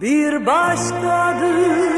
Bir başkadır